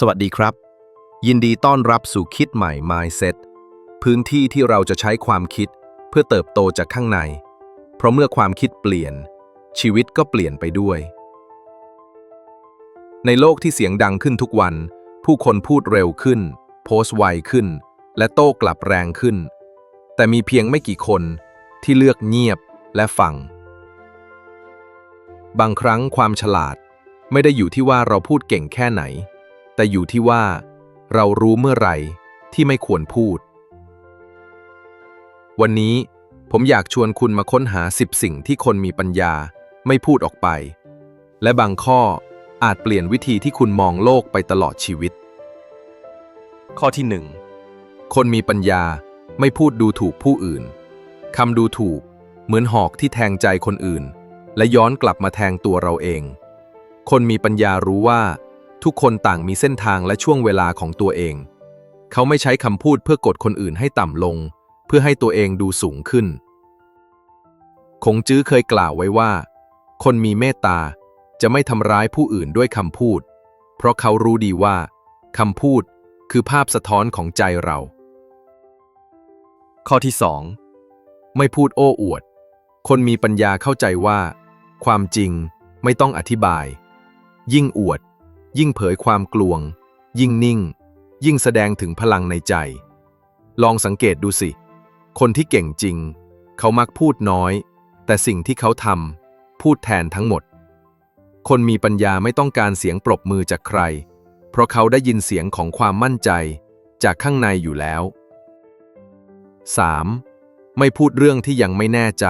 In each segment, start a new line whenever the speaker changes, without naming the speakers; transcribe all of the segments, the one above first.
สวัสดีครับ ยินดีต้อนรับสู่คิดใหม่ Mindset พื้นที่ที่เราจะใช้ความคิดเพื่อเติบโตจากข้างใน เพราะเมื่อความคิดเปลี่ยน ชีวิตก็เปลี่ยนไปด้วย ในโลกที่เสียงดังขึ้นทุกวัน ผู้คนพูดเร็วขึ้น โพสต์ไวขึ้น และโต้กลับแรงขึ้น แต่มีเพียงไม่กี่คนที่เลือกเงียบและฟัง บางครั้งความฉลาดไม่ได้อยู่ที่ว่าเราพูดเก่งแค่ไหน แต่อยู่ที่ว่า เรารู้เมื่อไหร่ที่ไม่ควรพูด วันนี้ผมอยากชวนคุณมาค้นหา10สิ่งที่คนมีปัญญาไม่พูดออกไป และบางข้ออาจเปลี่ยนวิธีที่คุณมองโลกไปตลอดชีวิต ข้อที่1คนมีปัญญาไม่พูดดูถูกผู้อื่นคำดูถูกเหมือนหอกที่แทงใจคนอื่น และย้อนกลับมาแทงตัวเราเอง คนมีปัญญารู้ว่า ทุกคนต่างมีเส้นทางและช่วงเวลาของตัวเอง เขาไม่ใช้คำพูดเพื่อกดคนอื่นให้ต่ำลง เพื่อให้ตัวเองดูสูงขึ้น คงจื้อเคยกล่าวไว้ว่า คนมีเมตตาจะไม่ทำร้ายผู้อื่นด้วยคำพูด เพราะเขารู้ดีว่าคำพูดคือภาพสะท้อนของใจเรา ข้อที่ 2 ไม่พูดโอ้อวด คนมีปัญญาเข้าใจว่า ความจริงไม่ต้องอธิบาย ยิ่งอวด ยิ่งเผยความกลวง ยิ่งนิ่ง ยิ่งแสดงถึงพลังในใจ ลองสังเกตดูสิ คนที่เก่งจริง เขามักพูดน้อย แต่สิ่งที่เขาทำพูดแทนทั้งหมด คนมีปัญญาไม่ต้องการเสียงปรบมือจากใคร เพราะเขาได้ยินเสียงของความมั่นใจจากข้างในอยู่แล้ว 3. ไม่พูดเรื่องที่ยังไม่แน่ใจ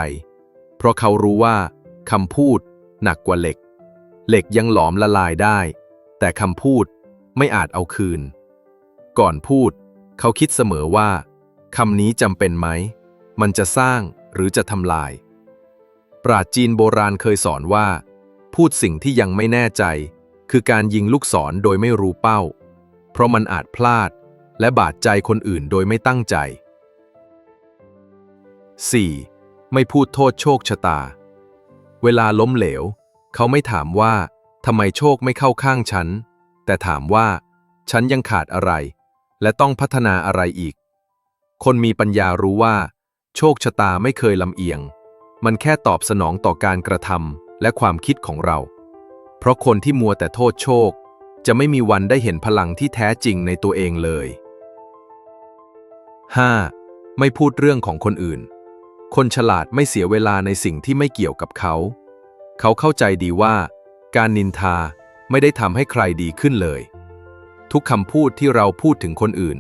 เพราะเขารู้ว่าคำพูดหนักกว่าเหล็ก เหล็กยังหลอมละลายได้ แต่คำพูดไม่อาจเอาคืน ก่อนพูด เขาคิดเสมอว่าคำนี้จำเป็นไหม มันจะสร้างหรือจะทำลาย ปราชญ์จีนโบราณเคยสอนว่า พูดสิ่งที่ยังไม่แน่ใจ คือการยิงลูกศรโดยไม่รู้เป้า เพราะมันอาจพลาดและบาดใจคนอื่นโดยไม่ตั้งใจ 4. ไม่พูดโทษโชคชะตา เวลาล้มเหลว เขาไม่ถามว่า ทำไมโชคไม่เข้าข้างฉัน แต่ถามว่า ฉันยังขาดอะไร และต้องพัฒนาอะไรอีก คนมีปัญญารู้ว่า โชคชะตาไม่เคยลำเอียง มันแค่ตอบสนองต่อการกระทำและความคิดของเรา เพราะคนที่มัวแต่โทษโชค จะไม่มีวันได้เห็นพลังที่แท้จริงในตัวเองเลย 5. ไม่พูดเรื่องของคนอื่น คนฉลาดไม่เสียเวลาในสิ่งที่ไม่เกี่ยวกับเขา เขาเข้าใจดีว่า การนินทาไม่ได้ทำให้ใครดีขึ้นเลย ทุกคำพูดที่เราพูดถึงคนอื่น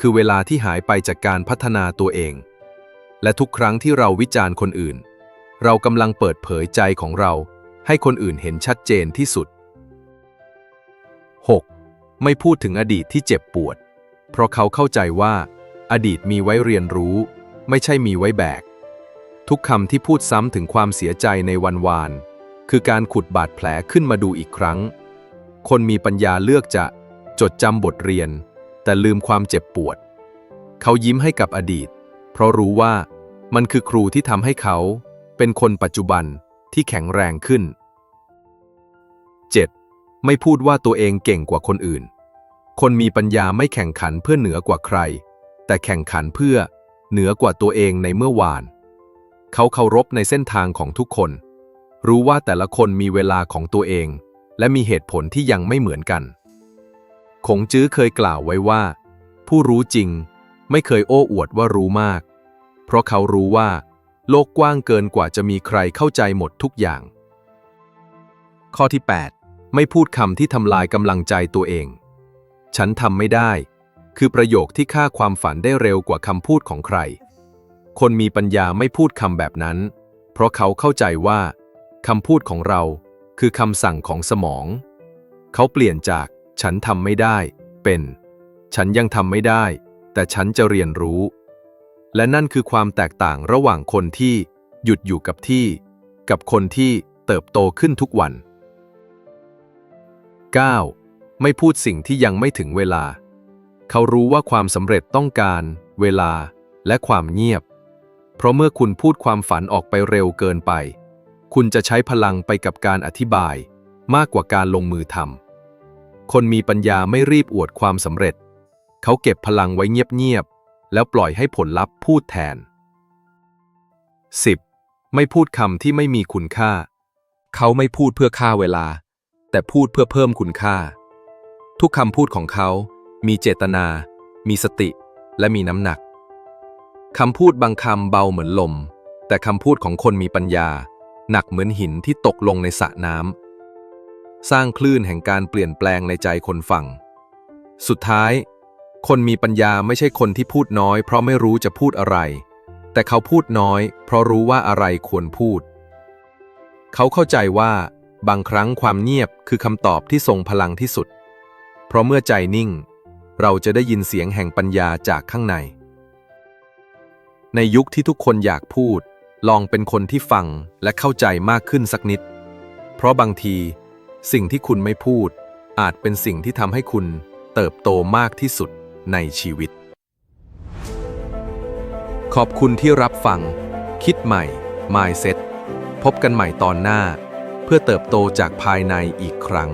คือเวลาที่หายไปจากการพัฒนาตัวเอง และทุกครั้งที่เราวิจารณ์คนอื่น เรากำลังเปิดเผยใจของเรา ให้คนอื่นเห็นชัดเจนที่สุด 6. ไม่พูดถึงอดีตที่เจ็บปวด เพราะเขาเข้าใจว่า อดีตมีไว้เรียนรู้ ไม่ใช่มีไว้แบก ทุกคำที่พูดซ้ำถึงความเสียใจในวันวาน คือการขุดบาดแผลขึ้นมาดูอีกครั้ง คนมีปัญญาเลือกจะจดจำบทเรียน แต่ลืมความเจ็บปวด เขายิ้มให้กับอดีต เพราะรู้ว่ามันคือครูที่ทำให้เขา เป็นคนปัจจุบันที่แข็งแรงขึ้น 7. ไม่พูดว่าตัวเองเก่งกว่าคนอื่น คนมีปัญญาไม่แข่งขันเพื่อเหนือกว่าใคร แต่แข่งขันเพื่อเหนือกว่าตัวเองในเมื่อวาน เขาเคารพในเส้นทางของทุกคน รู้ว่าแต่ละคนมีเวลาของตัวเอง และมีเหตุผลที่ยังไม่เหมือนกัน คงจื้อเคยกล่าวไว้ว่า ผู้รู้จริงไม่เคยโอ้อวดว่ารู้มาก เพราะเขารู้ว่า โลกกว้างเกินกว่าจะมีใครเข้าใจหมดทุกอย่าง ข้อที่ 8 ไม่พูดคำที่ทำลายกำลังใจตัวเอง ฉันทำไม่ได้ คือประโยคที่ฆ่าความฝันได้เร็วกว่าคำพูดของใคร คนมีปัญญาไม่พูดคำแบบนั้น เพราะเขาเข้าใจว่า คำพูดของเราคือคำสั่งของสมอง เขาเปลี่ยนจากฉันทำไม่ได้ เป็น ฉันยังทำไม่ได้ แต่ฉันจะเรียนรู้ และนั่นคือความแตกต่างระหว่างคนที่หยุดอยู่กับที่ กับคนที่เติบโตขึ้นทุกวัน 9. ไม่พูดสิ่งที่ยังไม่ถึงเวลา เขารู้ว่าความสำเร็จต้องการ เวลา และความเงียบ เพราะเมื่อคุณพูดความฝันออกไปเร็วเกินไป คุณจะใช้พลังไปกับการอธิบาย มากกว่าการลงมือทำ คนมีปัญญาไม่รีบอวดความสำเร็จ เขาเก็บพลังไว้เงียบๆ แล้วปล่อยให้ผลลัพธ์พูดแทน 10. ไม่พูดคำที่ไม่มีคุณค่า เขาไม่พูดเพื่อฆ่าเวลา แต่พูดเพื่อเพิ่มคุณค่า ทุกคำพูดของเขา มีเจตนา มีสติ และมีน้ำหนัก คำพูดบางคำเบาเหมือนลม แต่คำพูดของคนมีปัญญา หนักเหมือนหินที่ตกลงในสระน้ำสร้างคลื่นแห่งการเปลี่ยนแปลงในใจคนฟัง สุดท้าย คนมีปัญญาไม่ใช่คนที่พูดน้อย เพราะไม่รู้จะพูดอะไร แต่เขาพูดน้อย เพราะรู้ว่าอะไรควรพูด เขาเข้าใจว่า บางครั้งความเงียบคือคำตอบที่ทรงพลังที่สุด เพราะเมื่อใจนิ่ง เราจะได้ยินเสียงแห่งปัญญาจากข้างใน ในยุคที่ทุกคนอยากพูด ลองเป็นคนที่ฟังและเข้าใจมากขึ้นสักนิด เพราะบางที สิ่งที่คุณไม่พูด อาจเป็นสิ่งที่ทำให้คุณเติบโตมากที่สุดในชีวิต ขอบคุณที่รับฟัง คิดใหม่ Mindset พบกันใหม่ตอนหน้า เพื่อเติบโตจากภายในอีกครั้ง